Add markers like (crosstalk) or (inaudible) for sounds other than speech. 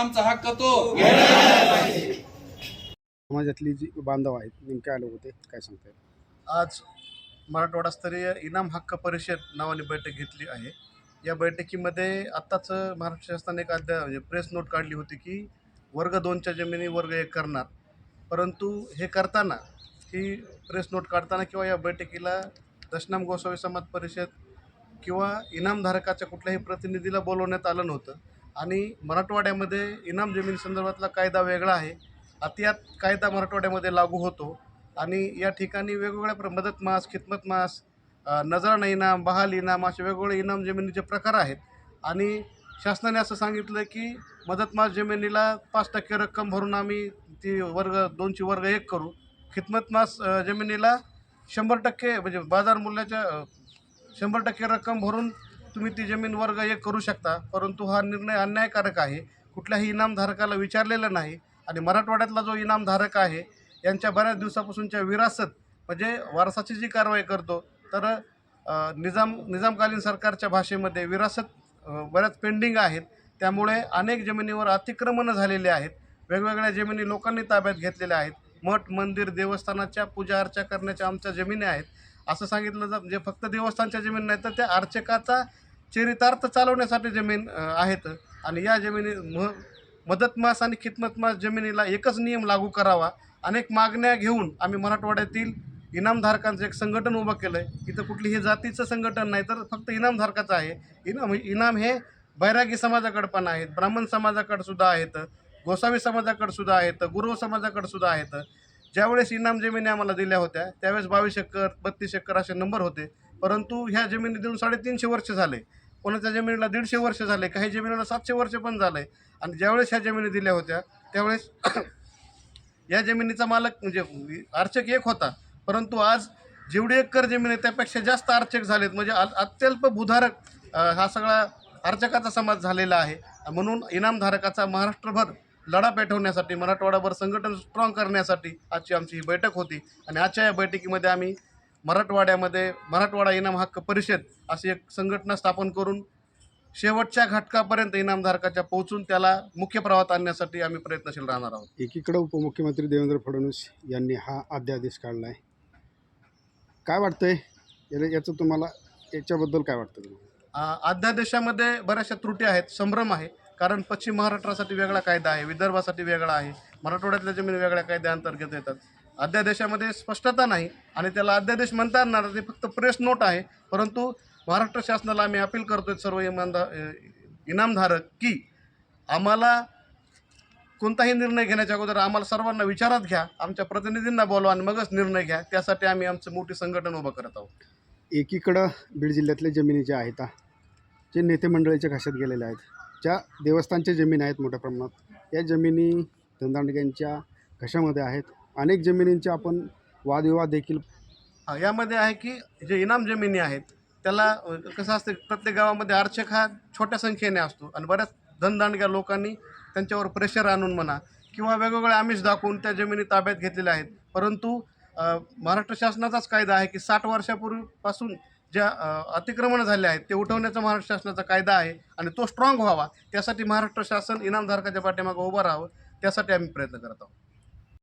आमचा हक्क तो. समाजातली जी बांधव आहेत नेमके आले होते काय सांगता आज मराठवाडास्तरीय इनाम हक्क परिषद नावाने बैठक घेतली आहे. या बैठकीमध्ये आत्ताच महाराष्ट्र शासनाने एक अध्या म्हणजे प्रेस नोट काढली होती की वर्ग दोनच्या जमिनी वर्ग एक करणार. परंतु हे करताना ही प्रेस नोट काढताना किंवा या बैठकीला दशनाम गोसावी समाज परिषद किंवा इनामधारकाच्या कुठल्याही प्रतिनिधीला बोलवण्यात आलं नव्हतं. आणि मराठवाड्यामध्ये इनाम जमीन संदर्भातला कायदा वेगळा आहे. अतियात कायदा मराठवाड्यामध्ये लागू होतो आणि या ठिकाणी वेगवेगळ्या प्र मदत मास खिदमत मास अ, इनाम बहाल इनाम असे वेगवेगळे इनाम जमिनीचे प्रकार आहेत. आणि शासनाने असं सांगितलं की मदत मास जमिनीला पाच टक्के रक्कम भरून आम्ही ती वर्ग दोनची वर्ग एक करू. खिदमत मास जमिनीला शंभर टक्के म्हणजे बाजार मूल्याच्या शंभर टक्के रक्कम भरून तुम्ही ती जमीन वर्ग एक करू शकता परंतु हा निर्णय अन्यायकारक आहे. कुठल्याही इनामधारकाला विचारलेलं नाही. आणि मराठवाड्यातला जो इनामधारक आहे यांच्या बऱ्याच दिवसापासूनच्या विरासत म्हणजे वारसाची जी कारवाई करतो तर निजाम निजामकालीन सरकारच्या भाषेमध्ये विरासत बऱ्याच पेंडिंग आहेत. त्यामुळे अनेक जमिनीवर अतिक्रमणं झालेली आहेत. वेगवेगळ्या जमिनी लोकांनी ताब्यात घेतलेल्या आहेत. मठ मंदिर देवस्थानाच्या पूजा अर्चा करण्याच्या आमच्या जमिनी आहेत. असं सांगितलं जात म्हणजे फक्त देवस्थानच्या जमीन नाही तर त्या अर्चकाचा चरितार्थ चालवण्यासाठी जमीन आहेत. आणि या जमिनी म मदतमास आणि खितमतमास जमिनीला एकच नियम लागू करावा. अनेक मागण्या घेऊन आम्ही मराठवाड्यातील इनामधारकांचं एक संघटन उभं केलं आहे इथं कुठलीही जातीचं संघटन नाही तर फक्त इनामधारकाचं आहे. इनाम इनाम हे बैरागी समाजाकडे पण आहेत ब्राह्मण समाजाकडे सुद्धा आहेत गोसावी समाजाकडे सुद्धा आहेत गुरव समाजाकडे सुद्धा आहेत. ज्यावेळेस इनाम जमिनी आम्हाला दिल्या होत्या त्यावेळेस बावीस एकर बत्तीस एकर असे नंबर होते. परंतु ह्या जमिनी देऊन साडेतीनशे वर्ष झाले. कोणाच्या जमिनीला दीडशे वर्ष झाले काही जमिनीला सातशे वर्ष पण झाले. आणि ज्यावेळेस ह्या जमिनी दिल्या होत्या त्यावेळेस (coughs) या जमिनीचा मालक म्हणजे अर्चक एक होता. परंतु आज जेवढी एकर जमीन आहे त्यापेक्षा जास्त अर्चक झालेत. म्हणजे अत्यल्प भूधारक हा सगळा अर्चकाचा समाज झालेला आहे. म्हणून इनामधारकाचा महाराष्ट्रभर लढा पेटवण्यासाठी मराठवाडाभर संघटन स्ट्रॉंग करण्यासाठी आजची आमची ही बैठक होती. आणि आजच्या या बैठकीमध्ये आम्ही मराठवाड्यामध्ये मराठवाडा इनाम हक्क परिषद अशी एक संघटना स्थापन करून शेवटच्या घटकापर्यंत इनामधारकाच्या पोहोचून त्याला मुख्य प्रवाहात आणण्यासाठी आम्ही प्रयत्नशील राहणार आहोत. एकीकडे उपमुख्यमंत्री देवेंद्र फडणवीस यांनी हा अध्यादेश काढला आहे काय वाटतंय? याचं तुम्हाला याच्याबद्दल काय वाटतं अध्यादेशामध्ये बऱ्याचशा त्रुटी आहेत संभ्रम आहे. कारण पश्चिम महाराष्ट्रासाठी वेगळा कायदा आहे विदर्भासाठी वेगळा आहे मराठवाड्यातल्या जमीन वेगळ्या कायद्याअंतर्गत येतात. अध्यादेशामध्ये स्पष्टता नाही आणि त्याला अध्यादेश म्हणता येणार ते फक्त प्रेस नोट आहे. परंतु महाराष्ट्र शासनाला आम्ही अपील करतोय सर्व इमानदार इनामधारक की आम्हाला कोणताही निर्णय घेण्याच्या अगोदर आम्हाला सर्वांना विचारात घ्या आमच्या प्रतिनिधींना बोलवा आणि मगच निर्णय घ्या. त्यासाठी आम्ही आमचं मोठी संघटन उभं करत आहोत. एकीकडं बीड जिल्ह्यातले जमिनी ज्या आहेत जे नेते मंडळीच्या घशात गेलेल्या आहेत ज्या देवस्थानच्या जमीन आहेत मोठ्या प्रमाणात या जमिनी धनदांडग्यांच्या घशामध्ये आहेत. अनेक जमिनींचे आपण वादविवाद देखील यामध्ये आहे की जे इनाम जमिनी आहेत त्याला कसं असतं प्रत्येक गावामध्ये अर्चक हा छोट्या संख्येने असतो. आणि बऱ्याच धनदांडग्या लोकांनी त्यांच्यावर प्रेशर आणून म्हणा किंवा वेगवेगळे आमिष दाखवून त्या जमिनी ताब्यात घेतलेल्या आहेत. परंतु महाराष्ट्र शासनाचाच कायदा आहे की साठ वर्षापूर्वीपासून ज्या अतिक्रमण झाले आहेत ते उठवण्याचा महाराष्ट्र शासनाचा कायदा आहे आणि तो स्ट्रॉंग व्हावा. त्यासाठी महाराष्ट्र शासन इनामधारकाच्या पाठीमागं उभं राहावं त्यासाठी आम्ही प्रयत्न करत आहोत.